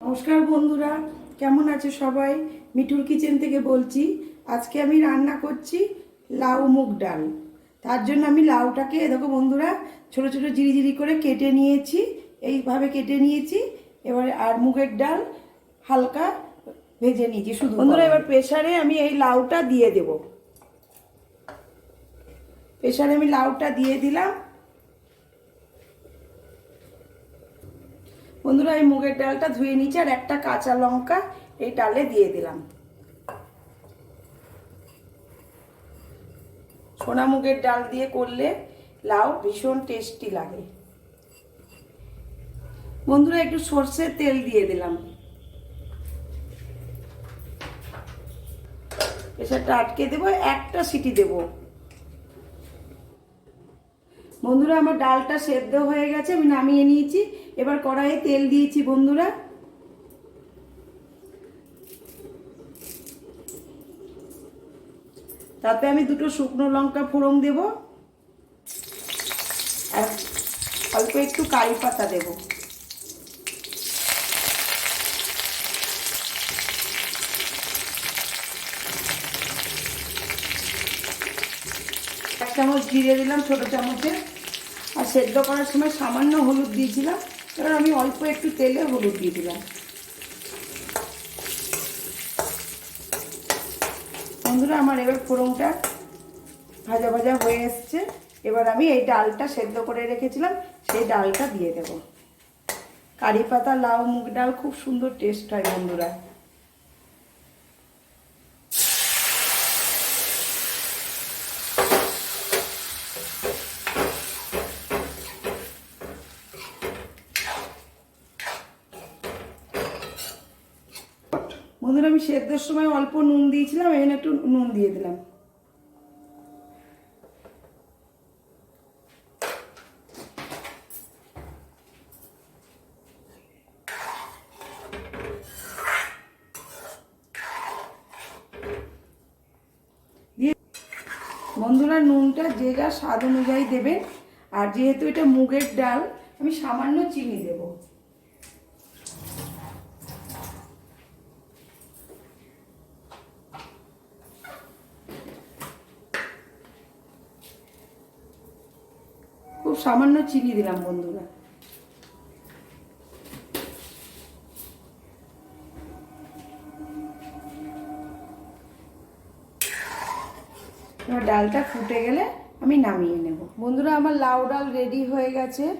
নমস্কার বন্ধুরা কেমন আছে সবাই? মিঠুর কিচেন থেকে বলছি আজকে আমি রান্না করছি লাউ মুগ ডাল। তার জন্য আমি লাউটাকে দেখো বন্ধুরা ছোট ছোট জিরি জিরি করে কেটে নিয়েছি এইভাবে কেটে নিয়েছি। এবারে আর মুগের ডাল হালকা ভেজে নিয়েছি শুধু বন্ধুরা এবার প্রেসারে আমি এই লাউটা দিয়ে দেব। প্রেসারে আমি লাউটা দিয়ে দিলাম বন্ধুরা, এই মুগের ডালটা ধুয়ে নিচ্ছি আর একটা কাঁচা লঙ্কা এই ডালে দিয়ে দিলাম। সোনা মুগের ডাল দিয়ে করলে লাউ ভীষণ টেস্টি লাগে। বন্ধুরা, একটু সর্ষের তেল দিয়ে দিলাম। প্রেশারটা আটকে দেবো, একটা সিটি দেবো। বন্ধুরা, আমার ডালটা সেদ্ধ হয়ে গেছে, আমি নামিয়ে নিয়েছি। এবার কড়াইয়ে তেল দিয়েছি, বন্ধুরা। তাতে আমি দুটো শুকনো লঙ্কা ফোড়ন দেব। আর অল্প একটু কারি পাতা দেব। এক চামচ জিরে দিলাম ছোটো চামচে আর সেদ্ধ করার সময় সামান্য হলুদ দিয়েছিলাম, এবার আমি অল্প একটু তেলে হলুদ দিয়ে দিলাম। বন্ধুরা, আমার এবার ফোড়নটা ভাজা ভাজা হয়ে এসছে। এবার আমি এই ডালটা সেদ্ধ করে রেখেছিলাম, সেই ডালটা দিয়ে দেব। কারি পাতা, লাউ, মুগ ডাল খুব সুন্দর টেস্ট হয় বন্ধুরা। বন্ধুরা আমি সেদ্ধর সময় অল্প নুন দিয়েছিলাম, এখানে একটু নুন দিয়ে দিলাম। বন্ধুরা, নুনটা যে যা স্বাদ অনুযায়ী দেবেন, আর যেহেতু এটা মুগের ডাল, আমি সামান্য চিনি দেবো। খুব সামান্য চিনি দিলাম, বন্ধুরা। এবার ডালটা ফুটে গেলে আমি নামিয়ে নেব। বন্ধুরা, আমার লাউ ডাল রেডি হয়ে গেছে।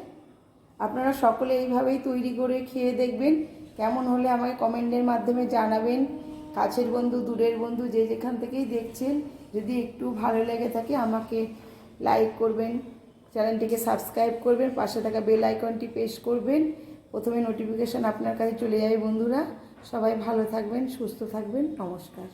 আপনারা সকলে এইভাবেই তৈরি করে খেয়ে দেখবেন। কেমন হলে আমাকে কমেন্টের মাধ্যমে জানাবেন। কাছের বন্ধু, দূরের বন্ধু, যে যেখান থেকেই দেখছেন, যদি একটু ভালো লেগে থাকে, আমাকে লাইক করবেন। চ্যানেলটিকে সাবস্ক্রাইব করবেন, পাশে থাকা বেল আইকনটি প্রেস করবেন। প্রথমে নোটিফিকেশান আপনার কাছে চলে যাবে বন্ধুরা। সবাই ভালো থাকবেন, সুস্থ থাকবেন। নমস্কার।